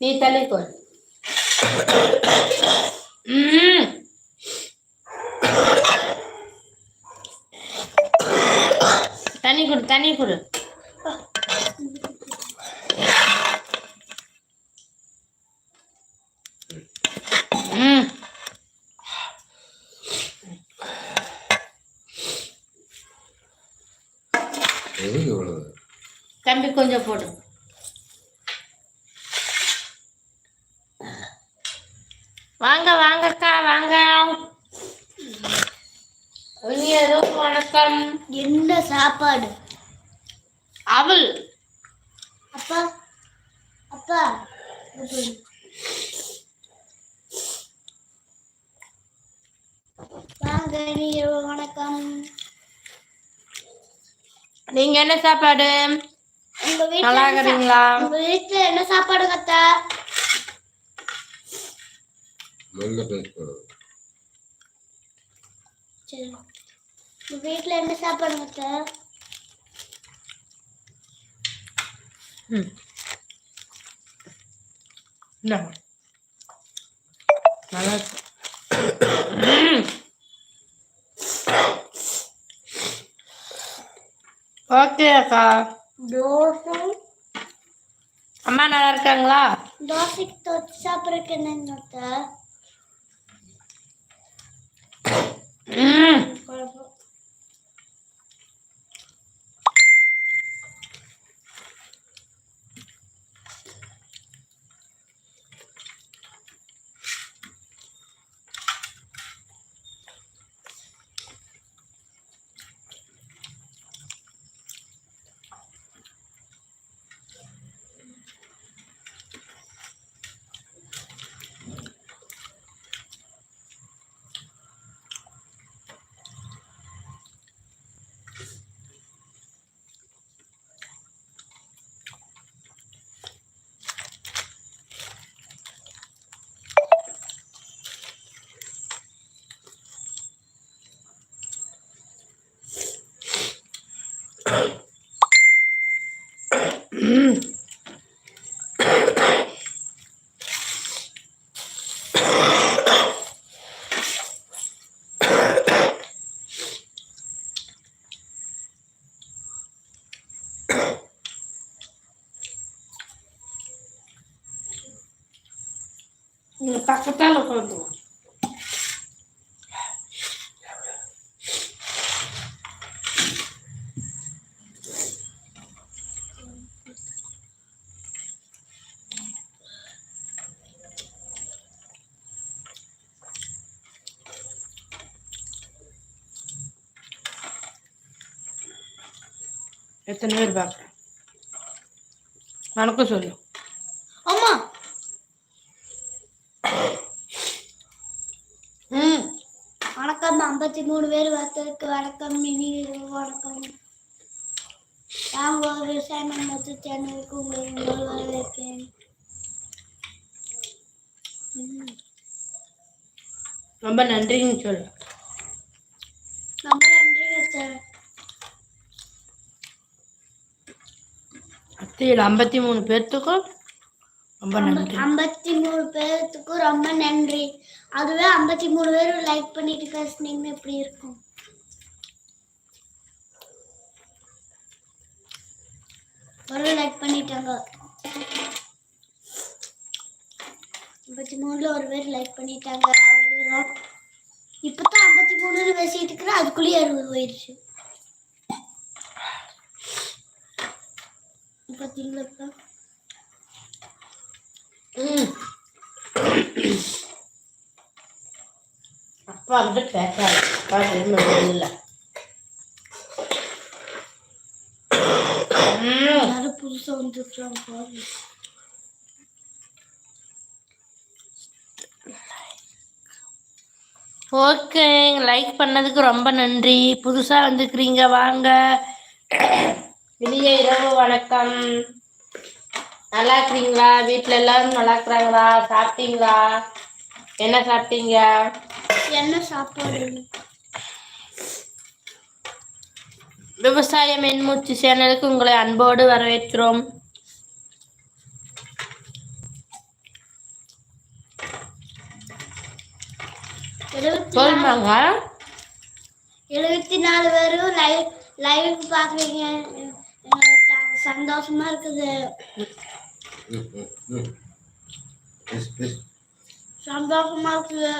నీ తల్లి కోరు கொஞ்சம் போடு. வாங்க வாங்கக்கா வாங்க. வணக்கம். என்ன சாப்பாடு? அவள் அப்பா அப்பா. வாங்க வணக்கம். நீங்க என்ன சாப்பாடு? நல்லா இருக்கிறீங்களா? உங்க வீட்ல என்ன சாப்பாடு கத்தா? வீட்ல என்ன சாப்பாடு கத்தா. நல்லா. ஓகே அக்கா. தோசை. அம்மா நல்லா இருக்காங்களா? தோசைக்கு தொச்சு சாப்பிட்றதுக்கு என்னங்க எத்தனை பேர் பார்க்குறேன் வணக்கம் சொல்லு. அம்மா. ம். வணக்கம் ஐம்பத்தி மூணு பேர் வந்ததுக்கு வணக்கம் மினி வணக்கம். ஒரு விவசாயம் மொத்த சேனலுக்கு உங்களை உங்கள் வரவேற்கிறேன். ரொம்ப நன்றின்னு சொல்லு ரொம்ப நன்றி சார் அத்தையில் ஐம்பத்தி மூணு பேர்த்துக்கும் ரொம்ப நன்றி. ஐம்பத்தி மூணு பேர்த்துக்கும் ரொம்ப நன்றி. அதுவே ஐம்பத்தி மூணு பேர் லைக் பண்ணிட்டு பேசுனீங்கன்னா எப்படி இருக்கும். ஒரு லைக் பண்ணிட்டாங்க. ஐம்பத்தி மூணுல ஒரு பேர் லைக் பண்ணிட்டாங்க. அவ்வளவுதான். இப்பதான் ஐம்பத்தி மூணுல பேசிட்டு இருக்கிறேன். அதுக்குள்ளேயே அறுபது போயிடுச்சு பார்த்தீங்களா ம் அப்பா வந்து பேசாரு அப்பா திரும்ப இல்லை யாரும் புதுசா வந்துருக்காங்க பாரு ஓகே லைக் பண்ணதுக்கு ரொம்ப நன்றி. புதுசாக வந்துக்கிறீங்க வாங்க. இனிய இரவு வணக்கம். நல்லா இருக்கிறீங்களா வீட்டில் எல்லாரும் நல்லா இருக்கிறாங்களா? சாப்பிட்டீங்களா? என்ன சாப்பிட்டீங்க? என்ன சாப்பாடு? விவசாயம் என்மூச்சு சேனலுக்கு உங்களை அன்போடு வரவேற்கிறோம். சொல்லுமாங்க எழுபத்தி நாலு பேரும் லைவ் லைவ் பார்க்குறீங்க. சந்தோஷமா இருக்குது. சந்தோஷமா இருக்குது.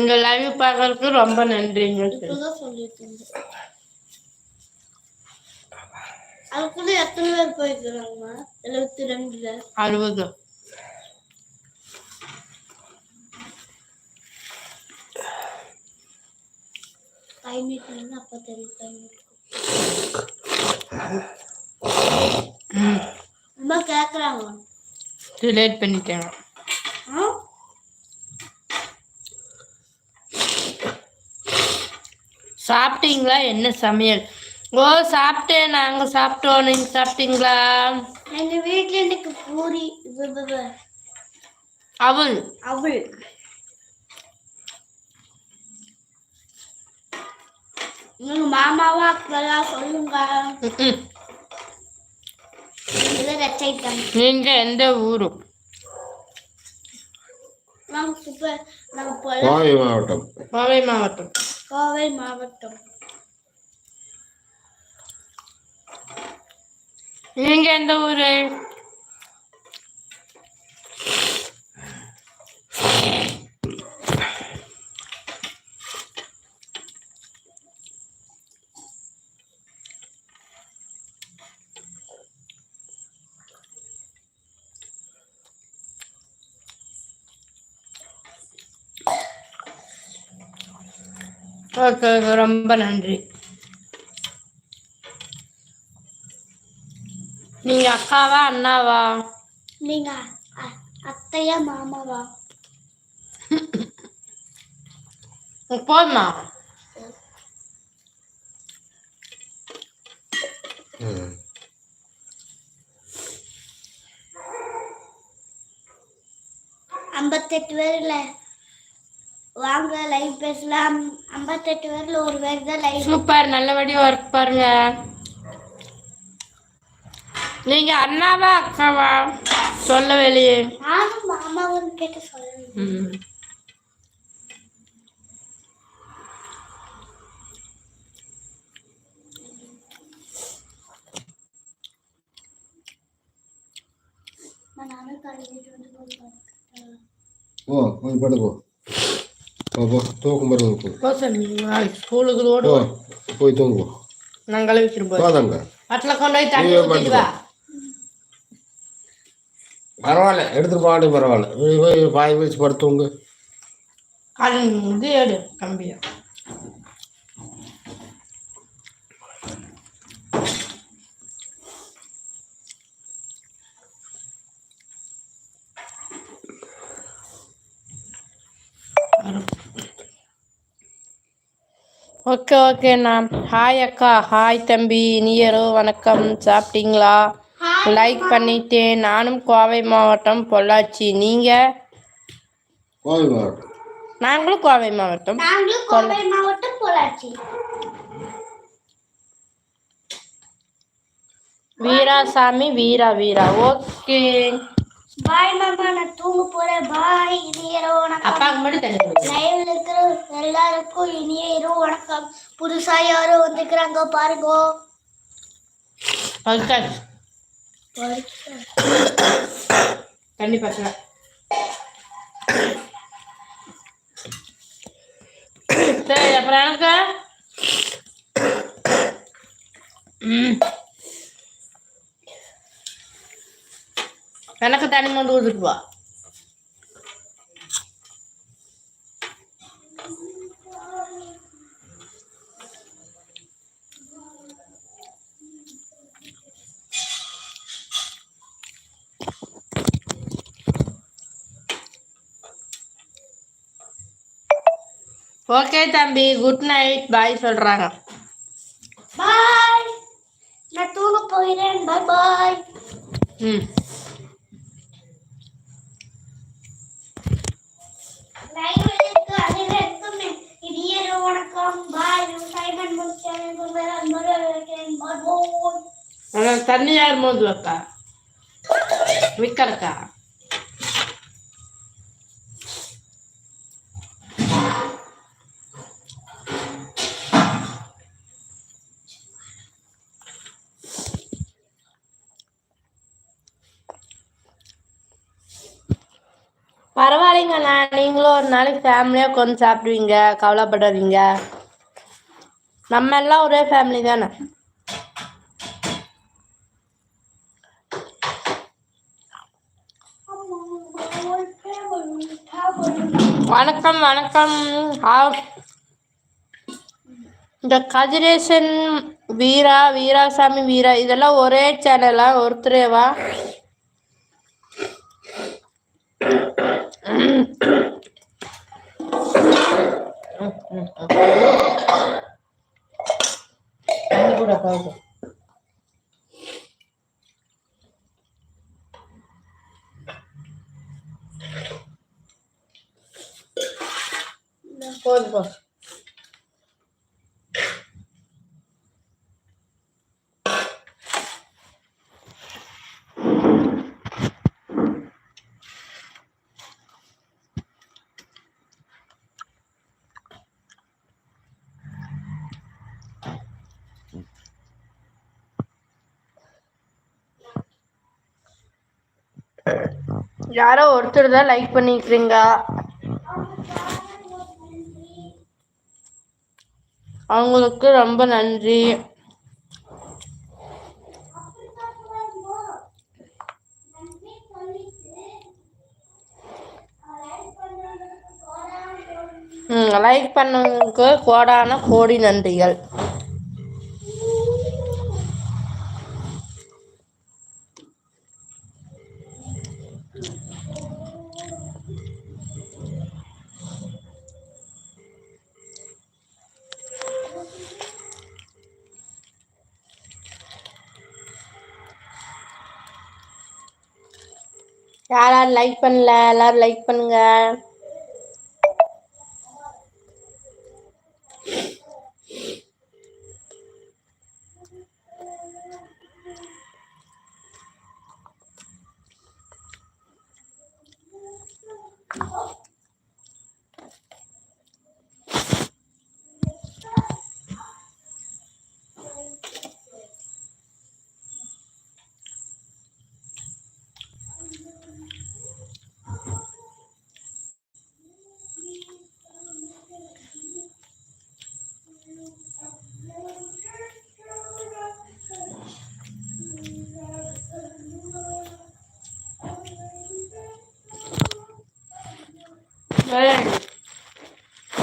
இந்த லைவ் பார்க்கறதுக்கு ரொம்ப நன்றிங்க அதுக்குள்ள எத்தனை பேர் போயிருக்கிறாங்க எழுபத்தி ரெண்டுல அறுபது. மீட்டிங் அப்ப தெரியும் கை மீட்டிங் ம் ரொம்ப கேக்குறாங்க. ரிலேட் பண்ணிட்டேங்க ஆ? சாப்பிட்டீங்களா? என்ன சமையல்? ஓ சாப்பிட்டேன். நாங்கள் சாப்பிட்டோம். நீங்கள் சாப்பிட்டீங்களா? எங்க வீட்டுல இன்னைக்கு பூரி அவள் அவள் நீங்க மாமாவா அக்கா சொல்லுங்க. நீங்க எந்த ஊரு கோவை மாவட்டம். கோவை மாவட்டம். கோவை மாவட்டம். நீங்க எந்த ஊரு? ஓகே ரொம்ப நன்றி. நீங்க அக்காவா அண்ணாவா? நீங்க அத்தையா மாமாவா? போதுமா. ஐம்பத்தெட்டு பேர்ல வாங்க லைவ் பேசலாம். ஐம்பத்தெட்டு பேர்ல ஒரு பேர் தான் லைவ் சூப்பர் நல்லபடியா ஒர்க் பாருங்க. நீங்க அண்ணாவா அக்காவா? சொல்ல வெளியே நானும் மாமாவும் கேட்டு சொல்லுவேன் வந்து போய் போ போய் படு போ போ போ தூக்கம் சாமி நாளைக்கு ஸ்கூலுக்கு ஓடுவோம் போய் தூங்கு. போ. நாங்களே போய் போதாங்க. அட்ல கொண்டு போய் தண்ணி நீயே ஊத்திட்டு வா. பரவாயில்ல எடுத்துட்டு போகாட்டி பரவாயில்ல. போய் போய் வச்சு படுத்துங்க அது இது எடு கம்பியா ஓகே ஓகேண்ணா ஹாய் அக்கா. ஹாய் தம்பி. இனியரோ வணக்கம். சாப்பிட்டீங்களா? லைக் பண்ணிட்டேன். நானும் கோவை மாவட்டம் பொள்ளாச்சி. நீங்க? கோவை மாவட்டம். நாங்களும் கோவை மாவட்டம். நாங்களும் கோவை மாவட்டம் பொள்ளாச்சி. வீராசாமி வீரா வீரா. ஓகே. பாய் மாமா நான் தூங்க போறேன். பாய் இனிய இரவு வணக்கம். லைவ்ல இருக்கிற எல்லாருக்கும் இனிய இரவு வணக்கம். புதுசா யாரும் வந்துக்கிறாங்க பாருங்க. தண்ணி பசங்க சரி அப்புறம் எனக்கு ம். எனக்கு தண்ணி கொண்டு கொடுத்துட்டு வா ஓகே தம்பி. குட் நைட் பாய் சொல்றாங்க. பாய் நான் தூங்க போகிறேன். பாய் பாய் ம். தண்ணி யார் மோந்து வைப்பா. விக்கறக்கா பரவாயில்லைங்கண்ணா. நீங்களும் ஒரு நாளைக்கு ஃபேமிலியாக உட்காந்து சாப்பிடுவீங்க கவலைப்படாதீங்க. நம்ம எல்லாம் ஒரே ஃபேமிலி தானே. வணக்கம் வணக்கம். ஆ- இந்த கதிரேசன் வீரா வீராசாமி வீரா இதெல்லாம் ஒரே சேனலா ஒருத்தரேவா கூட போதும் போதும் போதும் யாரோ ஒருத்தர் தான் லைக் பண்ணிக்கிறீங்க அவங்களுக்கு ரொம்ப நன்றி. லைக் பண்ணவங்களுக்கு கோடான கோடி நன்றிகள். யார் யார் லைக் பண்ணல எல்லாரும் லைக் பண்ணுங்க.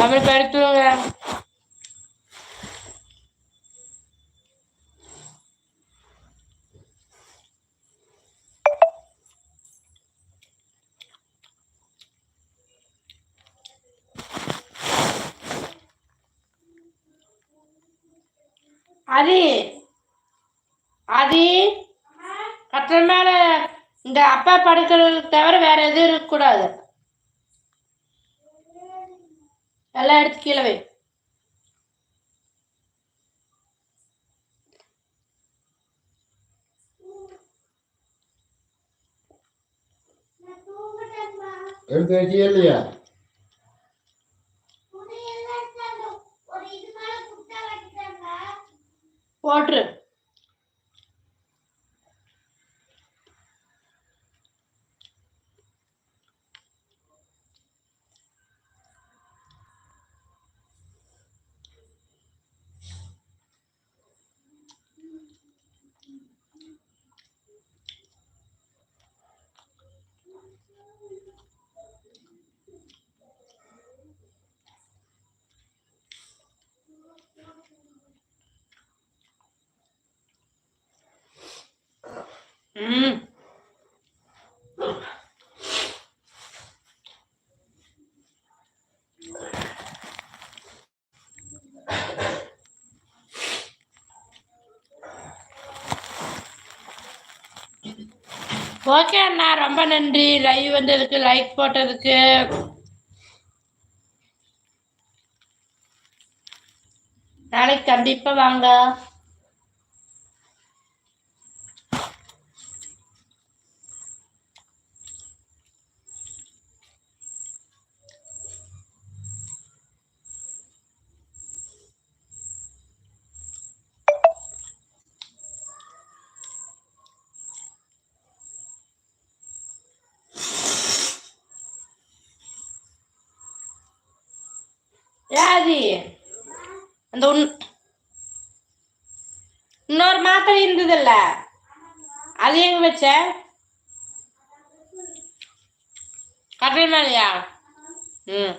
தமிழ் படித்துருங்க அது அது கட்டுற மேல இந்த அப்பா படுக்கிறது தவிர வேற எதுவும் இருக்கக்கூடாது. எல்லாம் எடுத்து கீழே வை. எடுத்து வச்சியா இல்லையா? ஒரு இது மேல குட்டா வச்சுட்டாங்க போட்டுரு ம் ஓகே அண்ணா ரொம்ப நன்றி. லைவ் வந்ததுக்கு லைக் போட்டதுக்கு. நாளைக்கு கண்டிப்பா வாங்க. கட்டில் இல்லையா ம்.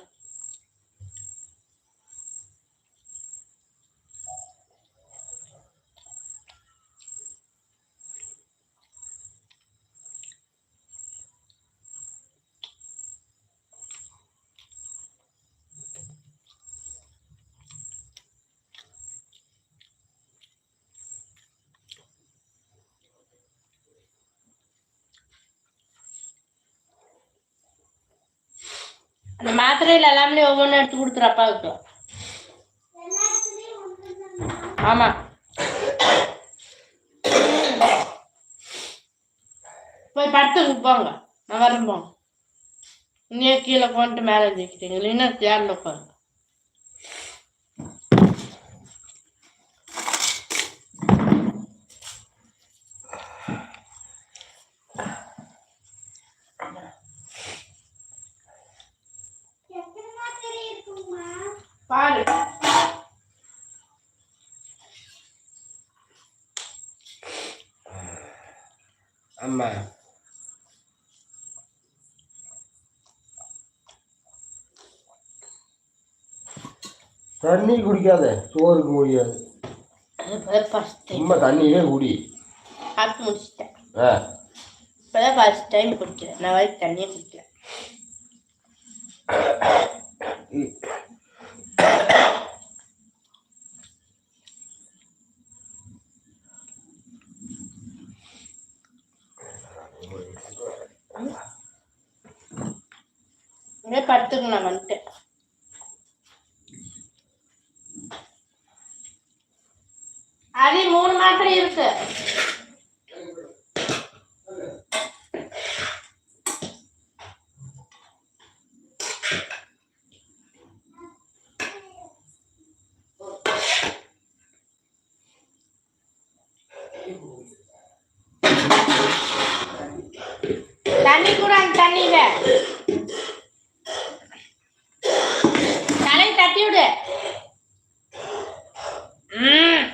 அந்த எல்லாமே ஒவ்வொன்றும் எடுத்து கொடுத்துரு அப்பாவுக்கு. ஆமா. போய் படத்துக்கு போங்க நான் வரேன் போங்க கீழே போன்ட்டு மேலே வச்சுக்கிட்டீங்க இல்லைன்னா சேர்ந்து உட்காருங்க எத்தனை மாத்திரை இருக்குமா பாரு ஆமா தண்ணி குடிக்காத சோறுக்கு முடியாது. சும்மா தண்ணியே குடி. சாப்பிட்டு முடிச்சிட்டேன். ஆ. இப்போதான் ஃபர்ஸ்ட் டைம் குடிக்கிறேன் நான் வரைக்கும் தண்ணியே குடிக்கல. இங்கே படுத்துக்கு நான் இருக்கு. தண்ணி கூட அந்த தண்ணியில தலையை தட்டி விடு ம்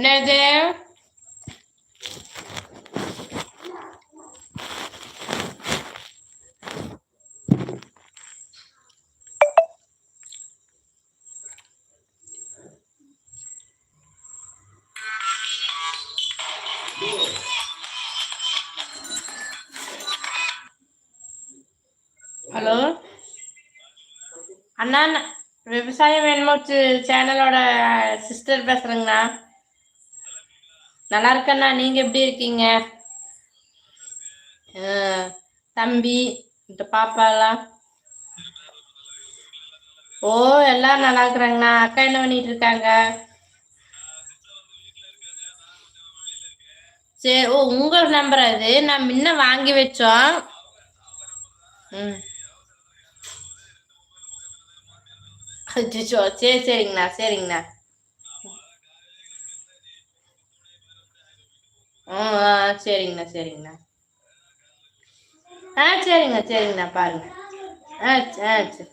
என்னது ஹலோ அண்ணா நான் விவசாயம் வேணுமோ சேனலோட சிஸ்டர் பேசுறேங்கண்ணா. நல்லா இருக்கண்ணா நீங்க எப்படி இருக்கீங்க? ஆ, தம்பி இந்த பாப்பாலாம்? ஓ எல்லாம் நல்லா இருக்கிறாங்கண்ணா அக்கா என்ன பண்ணிட்டு இருக்காங்க சரி ஓ உங்க நம்பர் அது நான் முன்ன வாங்கி வச்சோம். ம். சரி சரிங்கண்ணா சரிங்கண்ணா ஆ ஆ, சரிங்கண்ணா சரிங்கண்ணா. ஆ சரிங்க சரிங்கண்ணா பாருங்க. ஆ சரி.